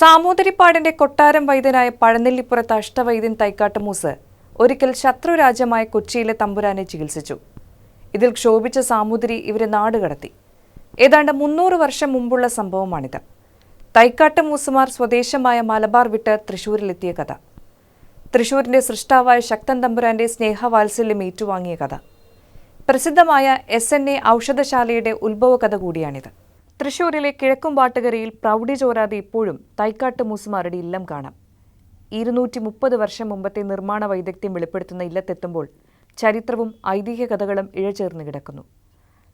സാമൂതിരിപ്പാടിന്റെ കൊട്ടാരം വൈദ്യനായ പഴനെല്ലിപ്പുറത്ത് അഷ്ടവൈദ്യൻ തൈക്കാട്ട് മൂസ് ഒരിക്കൽ ശത്രുരാജ്യമായ കൊച്ചിയിലെ തമ്പുരാനെ ചികിത്സിച്ചു. ഇതിൽ ക്ഷോഭിച്ച സാമൂതിരി ഇവരെ നാടുകടത്തി ഏതാണ്ട് മുന്നൂറ് വർഷം മുമ്പുള്ള സംഭവമാണിത്. തൈക്കാട്ട് മൂസുമാർ സ്വദേശമായ മലബാർ വിട്ട് തൃശൂരിലെത്തിയ കഥ. തൃശൂരിന്റെ സൃഷ്ടാവായ ശക്തൻ തമ്പുരാന്റെ സ്നേഹവാത്സല്യം ഏറ്റുവാങ്ങിയ കഥ. പ്രസിദ്ധമായ എസ് എൻ എ ഔഷധശാലയുടെ ഉത്ഭവ കഥ കൂടിയാണിത്. തൃശൂരിലെ കിഴക്കുംപാട്ടുകരയിൽ പ്രൗഢി ചോരാതെ ഇപ്പോഴും തൈക്കാട്ട് മൂസുമാരുടെ ഇല്ലം കാണാം. ഇരുന്നൂറ്റി മുപ്പത് വർഷം മുമ്പത്തെ നിർമ്മാണ വൈദഗ്ധ്യം വെളിപ്പെടുത്തുന്ന ഇല്ലത്തെത്തുമ്പോൾ ചരിത്രവും ഐതിഹ്യ കഥകളും ഇഴചേർന്ന് കിടക്കുന്നു.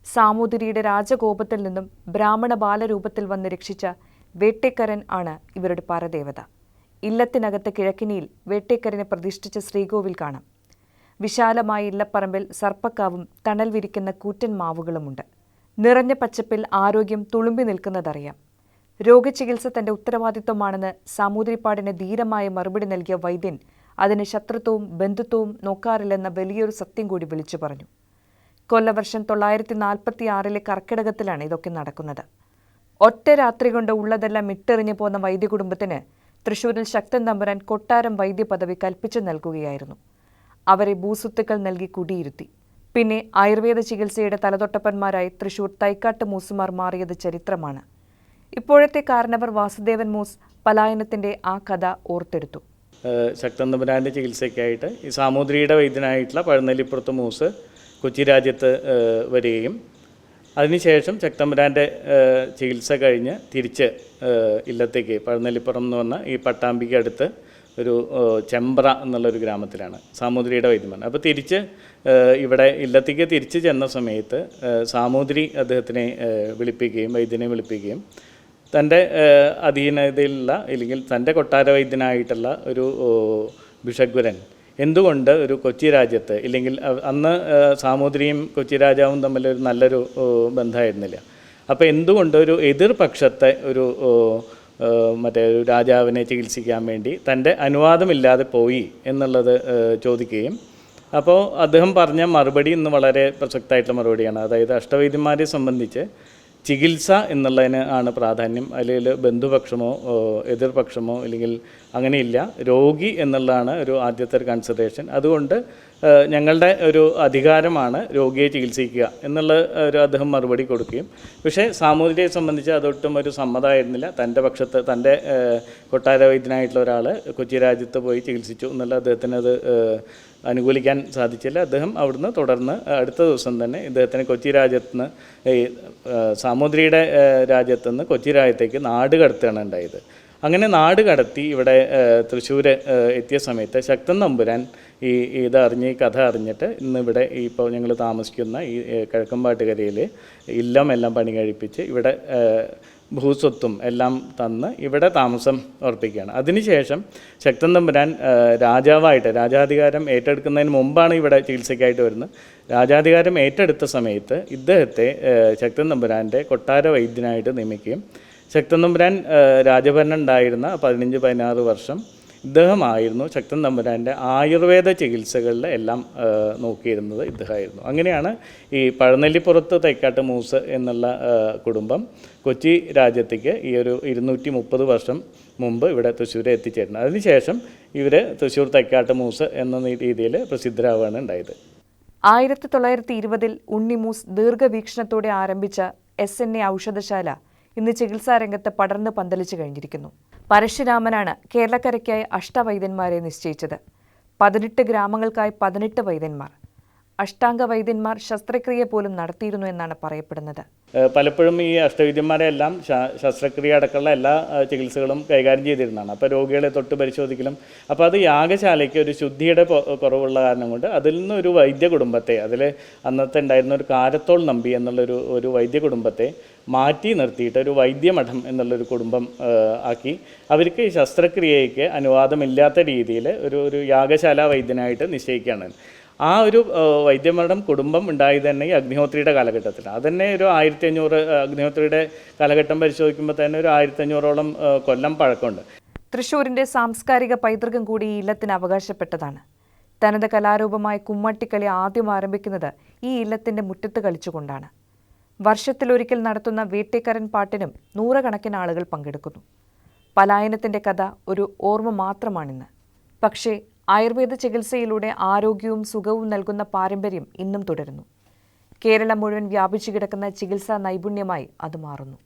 സാമൂതിരിയുടെ രാജകോപത്തിൽ നിന്നും ബ്രാഹ്മണ ബാലരൂപത്തിൽ വന്ന് രക്ഷിച്ച വേട്ടേക്കരൻ ആണ് ഇവരുടെ പരദേവത. ഇല്ലത്തിനകത്ത് കിഴക്കിനിയിൽ വേട്ടേക്കരനെ പ്രതിഷ്ഠിച്ച ശ്രീകോവിൽ കാണാം. വിശാലമായ ഇല്ലപ്പറമ്പിൽ സർപ്പക്കാവും തണൽ വിരിക്കുന്ന കൂറ്റൻ മാവുകളുമുണ്ട്. നിറഞ്ഞ പച്ചപ്പിൽ ആരോഗ്യം തുളുമ്പി നിൽക്കുന്നതറിയാം. രോഗചികിത്സ തന്റെ ഉത്തരവാദിത്വമാണെന്ന് സാമൂതിരിപ്പാടിന് ധീരമായ മറുപടി നൽകിയ വൈദ്യൻ അതിന് ശത്രുത്വവും ബന്ധുത്വവും നോക്കാറില്ലെന്ന വലിയൊരു സത്യം കൂടി വിളിച്ചു പറഞ്ഞു. കൊല്ലവർഷം തൊള്ളായിരത്തി നാൽപ്പത്തി ആറിലെ കർക്കിടകത്തിലാണ് ഇതൊക്കെ നടക്കുന്നത്. ഒറ്റ രാത്രി കൊണ്ട് ഉള്ളതെല്ലാം ഇട്ടെറിഞ്ഞു പോന്ന വൈദ്യകുടുംബത്തിന് തൃശൂരിൽ ശക്തൻ തമ്പുരാൻ കൊട്ടാരം വൈദ്യ പദവി കൽപ്പിച്ചു നൽകുകയായിരുന്നു. അവരെ ഭൂസ്വത്തുക്കൾ നൽകി കുടിയിരുത്തി. പിന്നെ ആയുർവേദ ചികിത്സയുടെ തലതൊട്ടപ്പന്മാരായി തൃശൂർ തൈക്കാട്ട് മൂസുമാർ മാറിയത് ചരിത്രമാണ്. ഇപ്പോഴത്തെ കാരണവർ വാസുദേവൻ മൂസ് പലായനത്തിന്റെ ആ കഥ ഓർത്തെടുത്തു. ശക്തൻ തമ്പുരാന്റെ ചികിത്സയ്ക്കായിട്ട് ഈ സാമൂതിരിയുടെ വൈദ്യനായിട്ടുള്ള പഴനെല്ലിപ്പുറത്ത് മൂസ് കൊച്ചി രാജ്യത്ത് വരികയും അതിനുശേഷം ശക്തമ്പുരാന്റെ ചികിത്സ കഴിഞ്ഞ് തിരിച്ച് ഇല്ലത്തേക്ക് പഴനെല്ലിപ്പുറം എന്ന് പറഞ്ഞ ഈ പട്ടാമ്പിക്ക് അടുത്ത് ഒരു ചെമ്പ്ര എന്നുള്ളൊരു ഗ്രാമത്തിലാണ്. സാമൂതിരിയുടെ വൈദ്യമാണ് അപ്പോൾ തിരിച്ച് ഇവിടെ ഇല്ലത്തേക്ക് തിരിച്ച് ചെന്ന സമയത്ത് സാമൂതിരി അദ്ദേഹത്തിനെ വിളിപ്പിക്കുകയും വൈദ്യനെ വിളിപ്പിക്കുകയും തന്റെ അധീനതയിലുള്ള അല്ലെങ്കിൽ തന്റെ കൊട്ടാര വൈദ്യനായിട്ടുള്ള ഒരു ഭിഷഗ്വരൻ എന്തുകൊണ്ട് ഒരു കൊച്ചി രാജ്യത്ത് ഇല്ലെങ്കിൽ അന്ന് സാമൂതിരിയും കൊച്ചി രാജാവും തമ്മിൽ ഒരു നല്ലൊരു ബന്ധമായിരുന്നില്ല. അപ്പോൾ എന്തുകൊണ്ട് ഒരു എതിർപക്ഷത്തെ ഒരു മറ്റേ ഒരു രാജാവിനെ ചികിത്സിക്കാൻ വേണ്ടി തന്റെ അനുവാദമില്ലാതെ പോയി എന്നുള്ളത് ചോദിക്കുകയും. അപ്പോൾ അദ്ദേഹം പറഞ്ഞ മറുപടി ഇന്ന് വളരെ പ്രസക്തമായിട്ടുള്ള മറുപടിയാണ്. അതായത് അഷ്ടവൈദ്യന്മാരെ സംബന്ധിച്ച് ചികിത്സ എന്നുള്ളതിന് ആണ് പ്രാധാന്യം. അല്ലെങ്കിൽ ബന്ധുപക്ഷമോ എതിർപക്ഷമോ അല്ലെങ്കിൽ അങ്ങനെയില്ല. രോഗി എന്നുള്ളതാണ് ഒരു ആദ്യത്തെ കൺസിഡറേഷൻ അതുകൊണ്ട് ഞങ്ങളുടെ ഒരു അധികാരമാണ് രോഗിയെ ചികിത്സിക്കുക എന്നുള്ള ഒരു അദ്ദേഹം മറുപടി കൊടുക്കുകയും. പക്ഷേ സാമൂതിരിയെ സംബന്ധിച്ച് അതൊട്ടും ഒരു സമ്മതമായിരുന്നില്ല. തന്റെ പക്ഷത്ത് തന്റെ കൊട്ടാര വൈദ്യനായിട്ടുള്ള ഒരാൾ കൊച്ചി രാജ്യത്ത് പോയി ചികിത്സിച്ചു എന്നുള്ള അദ്ദേഹത്തിന് അത് അനുകൂലിക്കാൻ സാധിച്ചില്ല. അദ്ദേഹം അവിടുന്ന് തുടർന്ന് അടുത്ത ദിവസം തന്നെ ഇദ്ദേഹത്തിന് കൊച്ചി രാജ്യത്ത് നിന്ന് ഈ സാമൂതിരിയുടെ രാജ്യത്തുനിന്ന് രാജ്യത്ത് നിന്ന് കൊച്ചി രാജ്യത്തേക്ക് നാട് കടത്തുകയാണ് ഉണ്ടായത്. അങ്ങനെ നാട് കടത്തി ഇവിടെ തൃശ്ശൂർ എത്തിയ സമയത്ത് ശക്തൻ നമ്പുരാൻ ഈ ഇതറിഞ്ഞ് ഈ കഥ അറിഞ്ഞിട്ട് ഇന്നിവിടെ ഇപ്പോൾ ഞങ്ങൾ താമസിക്കുന്ന ഈ കിഴക്കമ്പാട്ടുകരയിൽ ഇല്ലം എല്ലാം പണി കഴിപ്പിച്ച് ഇവിടെ ഭൂസ്വത്തും എല്ലാം തന്ന് ഇവിടെ താമസം ഉറപ്പിക്കുകയാണ്. അതിനുശേഷം ശക്തൻ തമ്പുരാൻ രാജാവായിട്ട് രാജാധികാരം ഏറ്റെടുക്കുന്നതിന് മുമ്പാണ് ഇവിടെ ചികിത്സയ്ക്കായിട്ട് വരുന്നത്. രാജാധികാരം ഏറ്റെടുത്ത സമയത്ത് ഇദ്ദേഹത്തെ ശക്തൻ തമ്പുരാന്റെ കൊട്ടാര വൈദ്യനായിട്ട് നിയമിക്കുകയും ശക്തൻ തമ്പുരാൻ രാജഭരണം ഉണ്ടായിരുന്ന പതിനഞ്ച് പതിനാറ് വർഷം ഇദ്ദേഹമായിരുന്നു ശക്തൻ തമ്പുരാന്റെ ആയുർവേദ ചികിത്സകളിൽ എല്ലാം നോക്കിയിരുന്നത് ഇദ്ദേഹമായിരുന്നു. അങ്ങനെയാണ് ഈ പഴനെല്ലിപ്പുറത്ത് തൈക്കാട്ട് മൂസ് എന്നുള്ള കുടുംബം കൊച്ചി രാജ്യത്തേക്ക് ഈ ഒരു ഇരുന്നൂറ്റി മുപ്പത് വർഷം മുമ്പ് ഇവിടെ തൃശ്ശൂർ എത്തിച്ചേരുന്നത്. അതിനുശേഷം ഇവർ തൃശ്ശൂർ തൈക്കാട്ട് മൂസ് എന്ന രീതിയിൽ പ്രസിദ്ധരാവുകയാണ് ഉണ്ടായത്. ആയിരത്തി തൊള്ളായിരത്തി ഇരുപതിൽ ഉണ്ണിമൂസ് ദീർഘവീക്ഷണത്തോടെ ആരംഭിച്ച എസ് എൻ എ ഔഷധശാല ഇന്ന് ചികിത്സാരംഗത്ത് പടർന്ന് പന്തലിച്ചു കഴിഞ്ഞിരിക്കുന്നു. പരശുരാമനാണ് കേരളക്കരയ്ക്കായി അഷ്ടവൈദ്യന്മാരെ നിശ്ചയിച്ചത്. പതിനെട്ട് ഗ്രാമങ്ങൾക്കായി പതിനെട്ട് വൈദ്യന്മാർ. അഷ്ടാംഗ വൈദ്യന്മാർ ശസ്ത്രക്രിയ പോലും നടത്തിയിരുന്നു എന്നാണ് പറയപ്പെടുന്നത്. പലപ്പോഴും ഈ അഷ്ടവൈദ്യന്മാരെ എല്ലാം ശസ്ത്രക്രിയ അടക്കമുള്ള എല്ലാ ചികിത്സകളും കൈകാര്യം ചെയ്തിരുന്നതാണ്. അപ്പോൾ രോഗികളെ തൊട്ട് പരിശോധിക്കലും അപ്പോൾ അത് യാഗശാലയ്ക്ക് ഒരു ശുദ്ധിയുടെ കുറവുള്ള കാരണം കൊണ്ട് അതിൽ നിന്ന് ഒരു വൈദ്യ കുടുംബത്തെ അതിൽ അന്നത്തെ ഉണ്ടായിരുന്ന ഒരു കാരത്തോൾ നമ്പി എന്നുള്ളൊരു ഒരു വൈദ്യ കുടുംബത്തെ മാറ്റി നിർത്തിയിട്ട് ഒരു വൈദ്യമഠം എന്നുള്ളൊരു കുടുംബം ആക്കി. അവർക്ക് ഈ ശസ്ത്രക്രിയയ്ക്ക് അനുവാദമില്ലാത്ത രീതിയിൽ ഒരു ഒരു യാഗശാല വൈദ്യനായിട്ട് നിശ്ചയിക്കുകയാണ്. ആ ഒരു വൈദ്യമരണം കുടുംബം ഉണ്ടായി തന്നെ ഈ അഗ്നിഹോത്രിയുടെ കാലഘട്ടത്തിലാണ്. അതന്നെ ഒരു ആയിരത്തി അഞ്ഞൂറ് അഗ്നിഹോത്രിയുടെ കാലഘട്ടം പരിശോധിക്കുമ്പോൾ തന്നെ ഒരു ആയിരത്തി അഞ്ഞൂറോളം കൊല്ലം പഴക്കമുണ്ട്. തൃശ്ശൂരിന്റെ സാംസ്കാരിക പൈതൃകം കൂടി ഈ ഇല്ലത്തിന് അവകാശപ്പെട്ടതാണ്. തനത് കലാരൂപമായ കുമ്മട്ടിക്കളി ആദ്യം ആരംഭിക്കുന്നത് ഈ ഇല്ലത്തിന്റെ മുറ്റത്ത് കളിച്ചുകൊണ്ടാണ്. വർഷത്തിലൊരിക്കൽ നടത്തുന്ന വേട്ടേക്കരൻ പാട്ടിനും നൂറുകണക്കിന് ആളുകൾ പങ്കെടുക്കുന്നു. പലായനത്തിന്റെ കഥ ഒരു ഓർമ്മ മാത്രമാണിന്ന്. പക്ഷേ ആയുർവേദ ചികിത്സയിലൂടെ ആരോഗ്യവും സുഖവും നൽകുന്ന പാരമ്പര്യം ഇന്നും തുടരുന്നു. കേരളം മുഴുവൻ വ്യാപിച്ചു കിടക്കുന്ന ചികിത്സാ നൈപുണ്യമായി അത് മാറുന്നു.